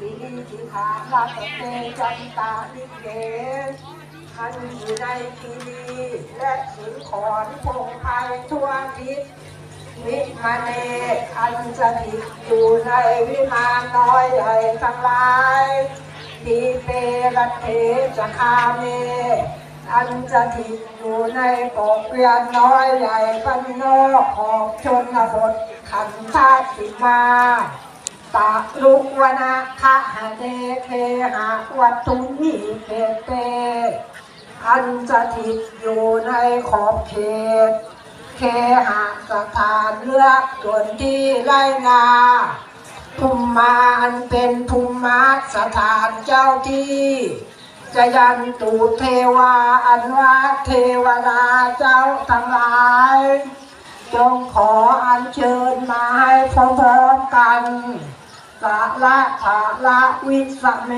ลิลิทิขาลาเตจันตาลิเกท่านอยู่ในทีวีและสิงขอนพงไพรทั่วทิศวิมาเนอันสถิตอยู่ในวิมานน้อยใหญ่ทั้งหลายทีเปรัตเทจะคาเม อันสถิตอยู่ในปกเรียนน้อยใหญ่ปันนอกของชนบทขันธาติมา ตะลุกวนาคะหะเนเคหะวัตุนิเกเต อันสถิตอยู่ในขอบเขต เคหะสถานเลือกส่วนที่ไรนาภูมิมาอันเป็นภูมิมาสถานเจ้าที่จะยันตูเทวาอันว่าเทวดาเจ้าทั้งหลาย จงขออัญเชิญมาให้พร้อมๆกันสาระสาระวิสเม